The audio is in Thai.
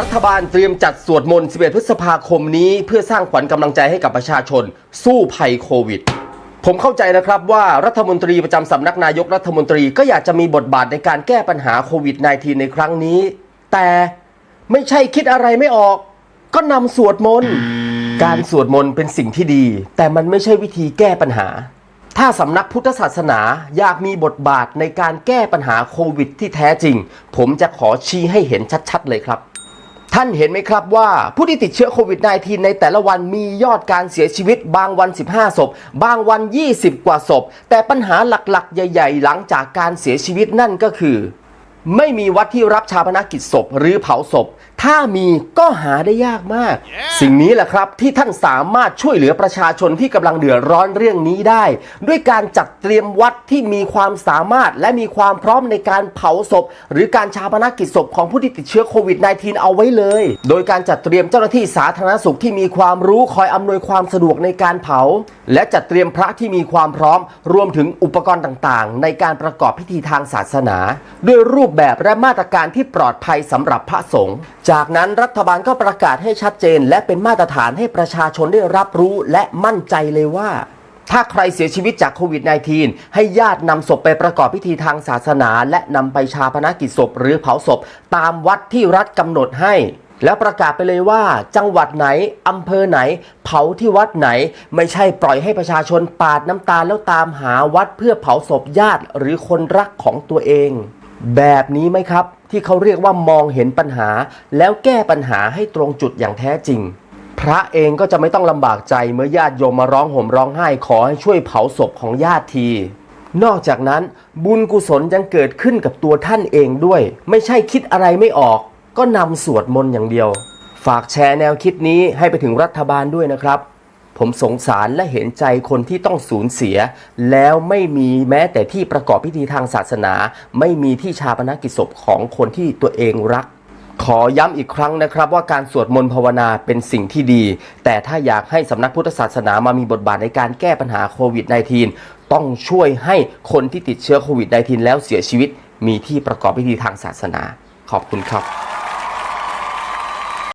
รัฐบาลเตรียมจัดสวดมนต์ 11 พฤษภาคมนี้ เพื่อสร้างขวัญกำลังใจให้กับประชาชน สู้ภัยโควิด ผมเข้าใจนะครับว่ารัฐมนตรีประจำสำนักนายกรัฐมนตรีก็อยากจะมีบทบาทในการแก้ปัญหาโควิด -19 ในครั้งนี้ แต่ไม่ใช่คิดอะไรไม่ออก ก็นำสวดมนต์ การสวดมนต์เป็นสิ่งที่ดี แต่มันไม่ใช่วิธีแก้ปัญหา ถ้าสำนักพุทธศาสนาอยากมีบทบาทในการแก้ปัญหาโควิด ที่แท้จริง ผมจะขอชี้ให้เห็นชัด ๆ เลยครับ ท่านเห็นไหมครับว่าผู้ที่ติดเชื้อโควิด -19 ในแต่ละวันมียอดการเสียชีวิตบางวัน 15 ศพ บางวัน 20 กว่าศพ แต่ปัญหาหลักๆ ใหญ่ ๆ หลังจากการเสียชีวิตนั่นก็คือ ไม่มีวัดที่รับชาปนกิจศพหรือเผาศพ ถ้ามีก็หาได้ยากมาก สิ่งนี้แหละครับที่ท่านสามารถช่วยเหลือประชาชนที่กำลังเดือดร้อนเรื่องนี้ได้ ด้วยการจัดเตรียมวัดที่มีความสามารถและมีความพร้อมในการเผาศพ หรือการชาปนกิจศพของผู้ที่ติดเชื้อโควิด -19 เอาไว้เลย โดยการจัดเตรียมเจ้าหน้าที่สาธารณสุขที่มีความรู้คอยอำนวยความสะดวกในการเผา และจัดเตรียมพระที่มีความพร้อม รวมถึงอุปกรณ์ต่างๆ ในการประกอบพิธีทางศาสนา ด้วยรูปแบบและมาตรการที่ปลอดภัยสำหรับพระสงฆ์จากนั้นรัฐบาลก็ประกาศให้ชัดเจน และเป็นมาตรฐานให้ประชาชนได้รับรู้และมั่นใจเลยว่า ถ้าใครเสียชีวิตจากโควิด -19 ให้ญาตินำศพไปประกอบพิธีทางศาสนา และนำไปชาปนกิจศพหรือเผาศพ ตามวัดที่รัฐกำหนดให้ แล้วประกาศไปเลยว่า จังหวัดไหนอำเภอไหน เผาที่วัดไหน ไม่ใช่ปล่อยให้ประชาชนปาดน้ำตาแล้วตามหาวัดเพื่อเผาศพญาติหรือคนรักของตัวเอง แบบนี้ไหมครับ ที่เขาเรียกว่ามองเห็นปัญหา แล้วแก้ปัญหาให้ตรงจุดอย่างแท้จริง พระเองก็จะไม่ต้องลำบากใจเมื่อญาติโยมมาร้องห่มร้องไห้ขอให้ช่วยเผาศพของญาติทีนอกจากนั้นบุญกุศลยังเกิดขึ้นกับตัวท่านเองด้วย ไม่ใช่คิดอะไรไม่ออก ก็นำสวดมนต์อย่างเดียว ฝากแชร์แนวคิดนี้ให้ไปถึงรัฐบาลด้วยนะครับ ผมสงสารและเห็นใจคนที่ต้องสูญเสีย แล้วไม่มีแม้แต่ที่ประกอบพิธีทางศาสนา ไม่มีที่ชาปนกิจศพของคนที่ตัวเองรัก ขอย้ำอีกครั้งนะครับ ว่าการสวดมนต์ภาวนาเป็นสิ่งที่ดี แต่ถ้าอยากให้สำนักพุทธศาสนามามีบทบาทในการแก้ปัญหาโควิด -19 ต้องช่วยให้คนที่ติดเชื้อโควิด -19 แล้วเสียชีวิต มีที่ประกอบพิธีทางศาสนา ขอบคุณครับ